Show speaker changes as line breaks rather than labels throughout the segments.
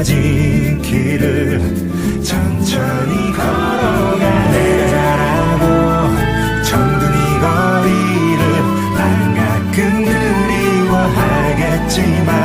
이어진 길을 천천히 걸어가 내가 잘하고 정든 이 거리를 난 가끔 그리워하겠지만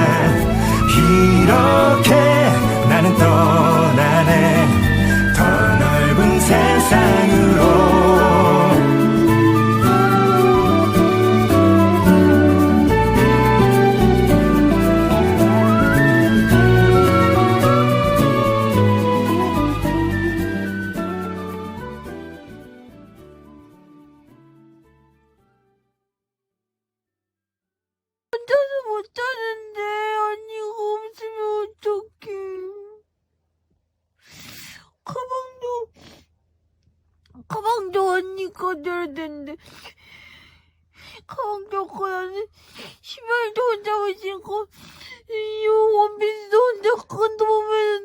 혼자서 못하는데 언니가 없으면 어떡해. 가방도 가방도 언니가 들어야 되는데 가방도 없고 나는 신발도 혼자 가지고 이 원피스도 혼자 건너보면